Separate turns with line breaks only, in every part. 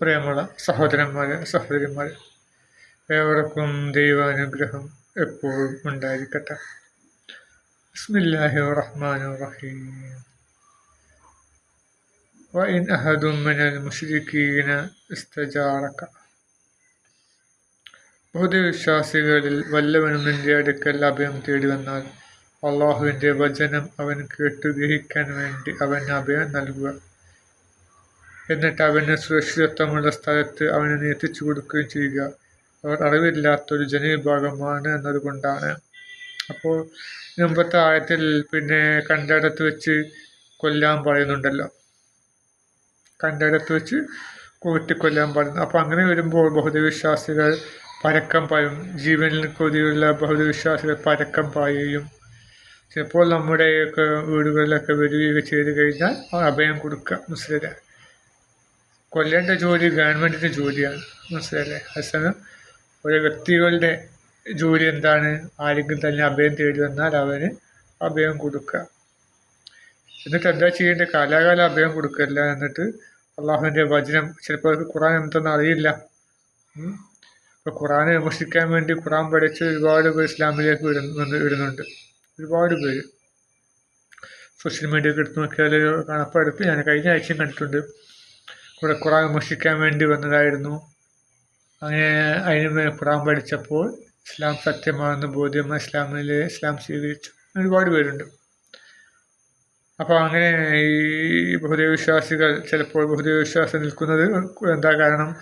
പ്രിയമുള്ള സഹോദരന്മാരെ സഹോദരിമാരെ ഏവർക്കും ദൈവാനുഗ്രഹം എപ്പോഴും ഉണ്ടായിരിക്കട്ടെ ബിസ്മില്ലാഹി റഹ്മാൻ റഹീം وإن أحد من المشركين استجارك ബഹുദവിശ്വാസികളിൽ വല്ലവനും നിന്റെ അടുക്കൽ അഭയം തേടി വന്നാൽ അള്ളാഹുവിൻ്റെ വചനം അവൻ കേട്ടു ഗ്രഹിക്കാൻ വേണ്ടി അവൻ അഭയം നൽകുക എന്നിട്ട് അവന് സുരക്ഷിതത്വമുള്ള സ്ഥലത്ത് അവനെ നിയത്തിച്ചു കൊടുക്കുകയും ചെയ്യുക. അവർ അറിവില്ലാത്തൊരു ജനവിഭാഗമാണ് എന്നതുകൊണ്ടാണ്. അപ്പോൾ മുമ്പത്തെ ആയത്തിൽ പിന്നെ കണ്ടടത്ത് വെച്ച് കൊല്ലാൻ പറയുന്നുണ്ടല്ലോ. കണ്ടടത്ത് വെച്ച് കൂട്ടിക്കൊല്ലാൻ പറയുന്നു. അപ്പോൾ അങ്ങനെ വരുമ്പോൾ ബഹുദവിശ്വാസികൾ പരക്കം പായും. ജീവനിൽ കൊതിയുള്ള ബഹുദവിശ്വാസികൾ പരക്കം പായുകയും ചിലപ്പോൾ നമ്മുടെയൊക്കെ വീടുകളിലൊക്കെ വരികയൊക്കെ ചെയ്ത് കഴിഞ്ഞാൽ അഭയം കൊടുക്കുക മുസ്ലിം കൊല്ലേണ്ട ജോലി ഗവൺമെന്റിന്റെ ജോലിയാണ്. മനസ്സിലല്ലേ അതേസമയം ഒരു വ്യക്തികളുടെ ജോലി എന്താണ്? ആരെങ്കിലും തന്നെ അഭയം തേടി വന്നാൽ അവന് അഭയം കൊടുക്കുക എന്നിട്ട് എന്താ ചെയ്യേണ്ടത്? കാലാകാലം അഭയം കൊടുക്കല്ല എന്നിട്ട് അള്ളാഹുവിന്റെ വചനം ചിലപ്പോൾ അവർക്ക് ഖുറാൻ എന്തെന്ന് അറിയില്ല. ഇപ്പോൾ ഖുറാനെ വിമർശിക്കാൻ വേണ്ടി ഖുറാൻ പഠിച്ച് ഒരുപാട് പേര് ഇസ്ലാമിലേക്ക് വരുന്നു വരുന്നുണ്ട് ഒരുപാട് പേര്. സോഷ്യൽ മീഡിയ ഒക്കെ എടുത്ത് നോക്കിയാൽ കണപ്പെടുത്ത് ഞാൻ കഴിഞ്ഞ ആഴ്ചയും കണ്ടിട്ടുണ്ട്. കൂടെ ഖുറാൻ വിമർശിക്കാൻ വേണ്ടി വന്നതായിരുന്നു. അങ്ങനെ അതിന് ഖുറാൻ പഠിച്ചപ്പോൾ ഇസ്ലാം സത്യമാണെന്ന് ബോധ്യമായ ഇസ്ലാമിൽ ഇസ്ലാം സ്വീകരിച്ചു. ഒരുപാട് പേരുണ്ട്. അപ്പോൾ അങ്ങനെ ഈ ബഹുദൈവവിശ്വാസികൾ ചിലപ്പോൾ ബഹുദൈവവിശ്വാസം നിൽക്കുന്നത് എന്താ കാരണം?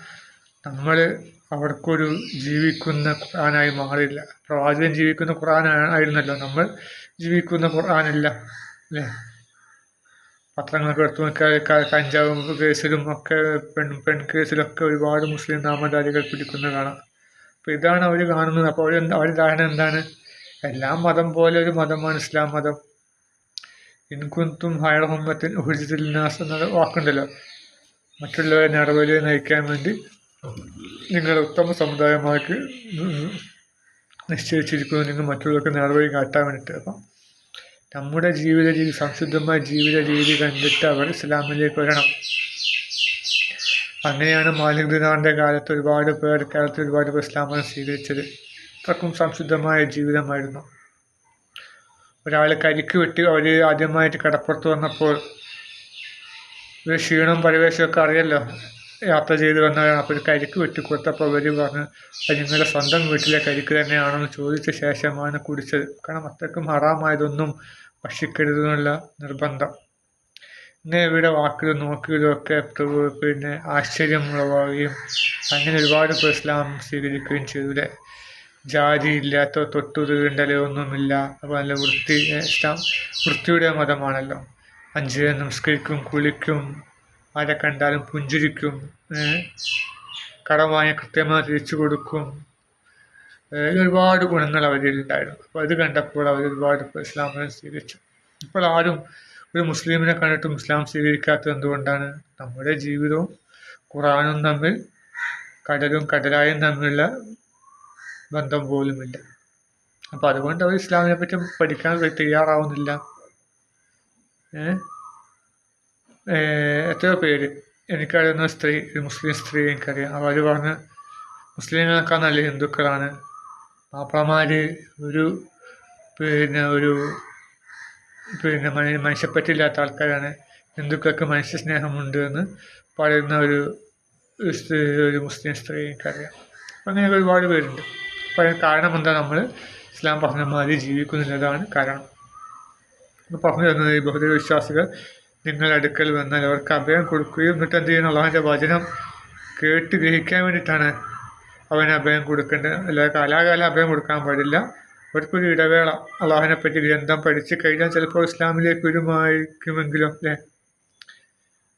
നമ്മൾ അവർക്കൊരു ജീവിക്കുന്ന ഖുർആനായി മാറില്ല. പ്രവാചകൻ ജീവിക്കുന്ന ഖുറാനായിരുന്നല്ലോ നമ്മൾ. ജീവിക്കുന്ന ഖുർആനല്ല അല്ലേ? പത്രങ്ങളൊക്കെ എടുത്തു നോക്കിയാൽ കഞ്ചാവ് കേസിലും ഒക്കെ പെൺ പെൺ കേസിലൊക്കെ ഒരുപാട് മുസ്ലിം നാമധാരികൾ പിടിക്കുന്ന കാണാം. അപ്പോൾ ഇതാണ് അവർ കാണുന്നത്. അപ്പോൾ അവർ അവർ ധാരണ എന്താണ്? എല്ലാം മതം പോലെ ഒരു മതമാണ് ഇസ്ലാം മതം. ഇൻകുന്തും ഹയറഹമ്മത്തിൻ ഉഹുജിത്തിൽ നാസ് എന്ന വാക്കുണ്ടല്ലോ. മറ്റുള്ളവരെ നടപടി നയിക്കാൻ വേണ്ടി നിങ്ങൾ ഉത്തമ സമുദായമാക്കി നിശ്ചയിച്ചിരിക്കുന്നു. നിങ്ങൾ മറ്റുള്ളവർക്ക് നടപടി കാട്ടാൻ വേണ്ടിയിട്ട്. അപ്പം നമ്മുടെ ജീവിത രീതി സംശുദ്ധമായ ജീവിത രീതി കണ്ടിട്ട് അവർ ഇസ്ലാമിലേക്ക് വരണം. അങ്ങനെയാണ് മാലിക് ദിനാറിന്റെ കാലത്ത് ഒരുപാട് പേർ കേരളത്തിൽ ഒരുപാട് പേർ ഇസ്ലാമിനെ സ്വീകരിച്ചത്. അത്രക്കും സംശുദ്ധമായ ജീവിതമായിരുന്നു. ഒരാൾ കരിക്ക് വിട്ട് അവർ ആദ്യമായിട്ട് കടപ്പുറത്ത് വന്നപ്പോൾ ഒരു ക്ഷീണം പരിവേശമൊക്കെ അറിയല്ലോ. യാത്ര ചെയ്ത് വന്ന അപ്പോൾ ഒരു കരിക്ക് വെട്ടിക്കൊടുത്തപ്പോൾ അവർ പറഞ്ഞു അത് നിങ്ങളുടെ സ്വന്തം വീട്ടിലെ കരിക്ക് തന്നെയാണെന്ന് ചോദിച്ച ശേഷമാണ് കുടിച്ചത്. കാരണം അത്രക്കും ഹറാമായതൊന്നും ഭക്ഷിക്കരുതെന്നുള്ള നിർബന്ധം. ഇങ്ങനെ ഇവിടെ വാക്കുകൾ നോക്കിയതൊക്കെ പിന്നെ ആശ്ചര്യം ഉളവാകുകയും അങ്ങനെ ഒരുപാട് പേർ ഇസ്ലാം സ്വീകരിക്കുകയും ചെയ്തു ജാതി ഇല്ലാത്ത തൊട്ടുതുണ്ടലോ ഒന്നുമില്ല. അപ്പോൾ നല്ല വൃത്തി ഇഷ്ടം വൃത്തിയുടെ മതമാണല്ലോ. അഞ്ച് നമസ്കരിക്കും കുളിക്കും ആരെ കണ്ടാലും പുഞ്ചിരിക്കും. കടമായ കൃത്യമായി തിരിച്ചു കൊടുക്കും. ഒരുപാട് ഗുണങ്ങൾ അവരിൽ ഉണ്ടായിരുന്നു. അപ്പോൾ അത് കണ്ടപ്പോൾ അവർ ഒരുപാട് ഇസ്ലാമിനെ സ്വീകരിച്ചു. ഇപ്പോൾ ആരും ഒരു മുസ്ലിമിനെ കണ്ടിട്ടും ഇസ്ലാം സ്വീകരിക്കാത്തത് എന്തുകൊണ്ടാണ്? നമ്മുടെ ജീവിതവും ഖുറാനും തമ്മിൽ കടലും കടലായും തമ്മിലുള്ള ബന്ധം പോലുമില്ല. അപ്പോൾ അതുകൊണ്ട് അവർ ഇസ്ലാമിനെ പറ്റി പഠിക്കാൻ തയ്യാറാവുന്നില്ല. എത്രയോ പേര്. എനിക്കറിയുന്ന സ്ത്രീ ഒരു മുസ്ലിം സ്ത്രീ എനിക്കറിയാം. അവർ പറഞ്ഞ് മുസ്ലിങ്ങളൊക്കെ നല്ല ഹിന്ദുക്കളാണ്. മാപ്പിളമാർ ഒരു പിന്നെ ഒരു പിന്നെ മനുഷ്യപ്പറ്റില്ലാത്ത ആൾക്കാരാണ്. ഹിന്ദുക്കൾക്ക് മനുഷ്യ സ്നേഹമുണ്ട് എന്ന് പറയുന്ന ഒരു ഒരു മുസ്ലിം സ്ത്രീ എനിക്കറിയാം. അങ്ങനെ ഒരുപാട് പേരുണ്ട്. അപ്പോൾ കാരണം എന്താ? നമ്മൾ ഇസ്ലാം പറഞ്ഞ മാതിരി ജീവിക്കുന്നില്ലതാണ് കാരണം. പറഞ്ഞു തന്നത് ഈ ബഹുദൈവ വിശ്വാസികൾ നിങ്ങൾ അടുക്കൽ വന്നാൽ അവർക്ക് അഭയം കൊടുക്കുകയും എന്നിട്ട് എന്ത് ചെയ്യണം അള്ളാഹിന്റെ വചനം കേട്ട് ഗ്രഹിക്കാൻ വേണ്ടിയിട്ടാണ് അവന് അഭയം കൊടുക്കേണ്ടത്. അല്ലാതെ കാലാകാലം അഭയം കൊടുക്കാൻ പാടില്ല. അവർക്കൊരു ഇടവേള. അള്ളാഹിനെ പറ്റി ഗ്രന്ഥം പഠിച്ച് കഴിഞ്ഞാൽ ചിലപ്പോൾ ഇസ്ലാമിലേക്ക് വരുമായിരിക്കുമെങ്കിലും അല്ലേ?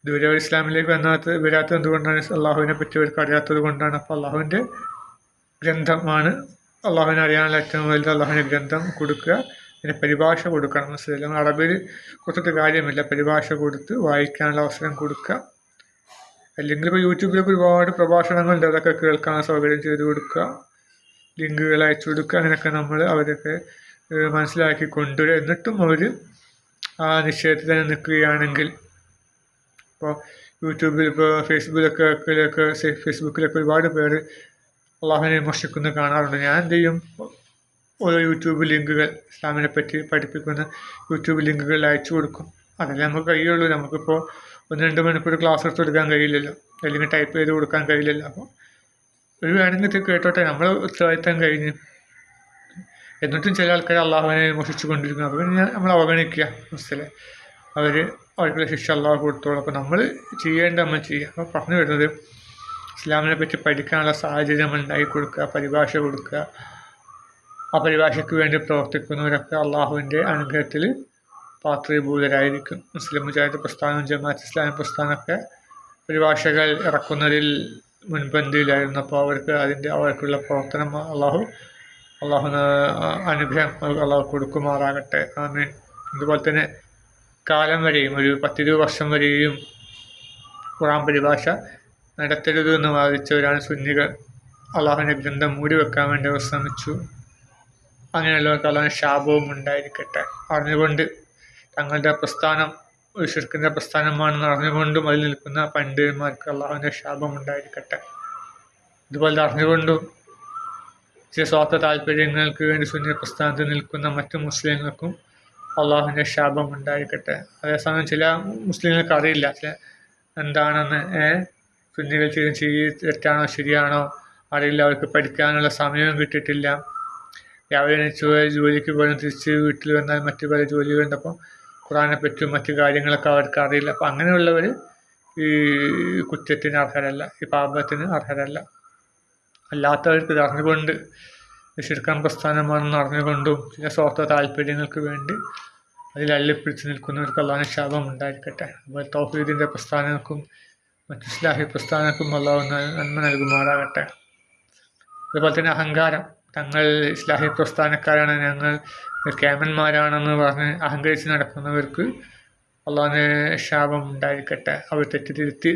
ദൂരെ ഇസ്ലാമിലേക്ക് വന്നാത്ത വരാത്തത് എന്തുകൊണ്ടാണ്? അള്ളാഹുവിനെ പറ്റി അവർക്ക് അറിയാത്തത് കൊണ്ടാണ്. അപ്പോൾ അള്ളാഹുവിന്റെ ഗ്രന്ഥമാണ്. അള്ളാഹുവിനെ അറിയാനുള്ള ഏറ്റവും വലുത് അള്ളാഹുവിന്റെ ഗ്രന്ഥം കൊടുക്കുക. അതിന്റെ പരിഭാഷ കൊടുക്കണം മനസ്സിലായി അറബിയിൽ കൊടുത്തിട്ട് കാര്യമില്ല. പരിഭാഷ കൊടുത്ത് വായിക്കാനുള്ള അവസരം കൊടുക്കുക. അല്ലെങ്കിൽ ഇപ്പോൾ യൂട്യൂബിലൊക്കെ ഒരുപാട് പ്രഭാഷണങ്ങളുണ്ട്. അതൊക്കെ കേൾക്കാൻ സൗകര്യം ചെയ്തു കൊടുക്കുക. ലിങ്കുകൾ അയച്ചു കൊടുക്കുക. അങ്ങനെയൊക്കെ നമ്മൾ അവരൊക്കെ മനസ്സിലാക്കി കൊണ്ടുവരിക എന്നിട്ടും അവർ ആ നിശ്ചയത്തിൽ തന്നെ നിൽക്കുകയാണെങ്കിൽ ഇപ്പോൾ യൂട്യൂബിൽ ഇപ്പോൾ ഫേസ്ബുക്കിലൊക്കെ ഫേസ്ബുക്കിലൊക്കെ ഒരുപാട് പേര് അള്ളാഹുവിനെ വിമർശിക്കുന്നത് കാണാറുണ്ട്. ഞാൻ എന്ത് ചെയ്യും? ഓരോ യൂട്യൂബ് ലിങ്കുകൾ ഇസ്ലാമിനെ പറ്റി പഠിപ്പിക്കുന്ന യൂട്യൂബ് ലിങ്കുകൾ അയച്ചു കൊടുക്കും. അതല്ലേ നമുക്ക് കഴിയുള്ളൂ. നമുക്കിപ്പോൾ ഒന്ന് രണ്ട് മണിക്കൂർ ക്ലാസ് എടുത്ത് കൊടുക്കാൻ കഴിയില്ലല്ലോ. അല്ലെങ്കിൽ ടൈപ്പ് ചെയ്ത് കൊടുക്കാൻ കഴിയില്ലല്ലോ. അപ്പോൾ ഒരു വേണമെങ്കിൽ കേട്ടോട്ടെ. നമ്മൾ ഉത്തരവാദിത്തം കഴിഞ്ഞ്. എന്നിട്ടും ചില ആൾക്കാർ അള്ളാഹുവിനെ വിമർശിച്ചു കൊണ്ടിരിക്കുന്നു. അപ്പോൾ പിന്നെ നമ്മൾ അവഗണിക്കുക. മുസ്ലിം അവർ അവർക്കുള്ള ശിക്ഷ അള്ളാഹു കൊടുത്തോളും. അപ്പോൾ നമ്മൾ ചെയ്യേണ്ട നമ്മൾ ചെയ്യുക. അപ്പോൾ പറഞ്ഞു വരുന്നത് ഇസ്ലാമിനെ പറ്റി പഠിക്കാനുള്ള സാഹചര്യം ഉണ്ടാക്കി കൊടുക്കുക പരിഭാഷ കൊടുക്കുക. ആ പരിഭാഷയ്ക്ക് വേണ്ടി പ്രവർത്തിക്കുന്നവരൊക്കെ അള്ളാഹുവിന്റെ അനുഗ്രഹത്തിൽ പാത്രീഭൂതരായിരിക്കും. മുസ്ലിം മുജാഹിദ് പ്രസ്ഥാനം ജമാഅത്ത് ഇസ്ലാമി പ്രസ്ഥാനമൊക്കെ പരിഭാഷകൾ ഇറക്കുന്നതിൽ മുൻപന്തിയിലായിരുന്നു അപ്പോൾ അവർക്ക് അതിന്റെ അവർക്കുള്ള പ്രവർത്തനം അള്ളാഹു അള്ളാഹു അനുഗ്രഹം അള്ളാഹു കൊടുക്കുമാറാകട്ടെ. ആമീൻ. അതുപോലെ തന്നെ കാലം വരെയും ഒരു പത്തിരുപത് വർഷം വരെയും ഖുറാൻ പരിഭാഷ നടത്തരുത് എന്ന് വാദിച്ചവരാണ് സുന്നികൾ. അള്ളാഹുവിന്റെ ഗ്രന്ഥം മൂടി വെക്കാൻ വേണ്ടി അവർ ശ്രമിച്ചു. അങ്ങനെയുള്ളവർക്ക് അള്ളാഹു ശാപവും ഉണ്ടായിരിക്കട്ടെ. അറിഞ്ഞുകൊണ്ട് തങ്ങളുടെ പ്രസ്ഥാനം ഒരു പ്രസ്ഥാനമാണെന്ന് അറിഞ്ഞുകൊണ്ടും അതിൽ നിൽക്കുന്ന പണ്ഡിതന്മാർക്ക് അള്ളാഹുവിന്റെ ശാപം ഉണ്ടായിരിക്കട്ടെ. ഇതുപോലെ അറിഞ്ഞുകൊണ്ടും ചില സ്വാർത്ഥ താല്പര്യങ്ങൾക്ക് വേണ്ടി സുന്നി പ്രസ്ഥാനത്തിൽ നിൽക്കുന്ന മറ്റു മുസ്ലിങ്ങൾക്കും അള്ളാഹുവിന്റെ ശാപം ഉണ്ടായിരിക്കട്ടെ. അതേസമയം ചില മുസ്ലിങ്ങൾക്ക് അറിയില്ല. ചില എന്താണെന്ന് സുന്നികൾ ചെയ്യും ചെയ്ത് തെറ്റാണോ ശരിയാണോ? അറിയില്ല. അവർക്ക് പഠിക്കാനുള്ള സമയവും കിട്ടിയിട്ടില്ല. രാവിലെ എണീച്ച് ജോലിക്ക് പോലും തിരിച്ച് വീട്ടിൽ വന്നാൽ മറ്റു പല ജോലികളുണ്ട്. അപ്പം ഖുറാനെ പറ്റും മറ്റു കാര്യങ്ങളൊക്കെ അവർക്ക് അറിയില്ല. അപ്പം അങ്ങനെയുള്ളവർ ഈ കുറ്റത്തിന് അർഹരല്ല ഈ പാപത്തിന് അർഹരല്ല. അല്ലാത്തവർക്ക് ഇത് അറിഞ്ഞുകൊണ്ട് ശിർക്കാൻ പ്രസ്ഥാനമാണെന്ന് അറിഞ്ഞുകൊണ്ടും ചില സ്വാർത്ഥ താല്പര്യങ്ങൾക്ക് വേണ്ടി അതിൽ അള്ളിപ്പിടിച്ച് നിൽക്കുന്നവർക്ക് അള്ളാഹുവിന് ശാപം ഉണ്ടായിരിക്കട്ടെ. അതുപോലെ തൗഹീദിന്റെ പ്രസ്ഥാനങ്ങൾക്കും മറ്റു ഇസ്ലാഹി പ്രസ്ഥാനങ്ങൾക്കും അള്ളാഹു നന്മ നൽകുമാറാകട്ടെ. അതുപോലെ തന്നെ അഹങ്കാരം. തങ്ങൾ ഇസ്ലാഹി പ്രസ്ഥാനക്കാരാണ് ഞങ്ങൾ കേമന്മാരാണെന്ന് പറഞ്ഞ് അഹങ്കരിച്ച് നടക്കുന്നവർക്ക് അള്ളാഹിന് ശാപം ഉണ്ടായിരിക്കട്ടെ. അവർ തെറ്റിതിരുത്തി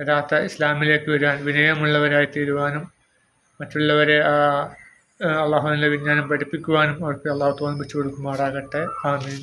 യഥാർത്ഥ ഇസ്ലാമിലേക്ക് വരാൻ വിനയമുള്ളവരായി തീരുവാനും മറ്റുള്ളവരെ അള്ളാഹുവിന്റെ വിജ്ഞാനം പഠിപ്പിക്കുവാനും അവർക്ക് അള്ളാഹു തോന്നിപ്പിച്ചു കൊടുക്കുമാറാകട്ടെ. ആമീൻ.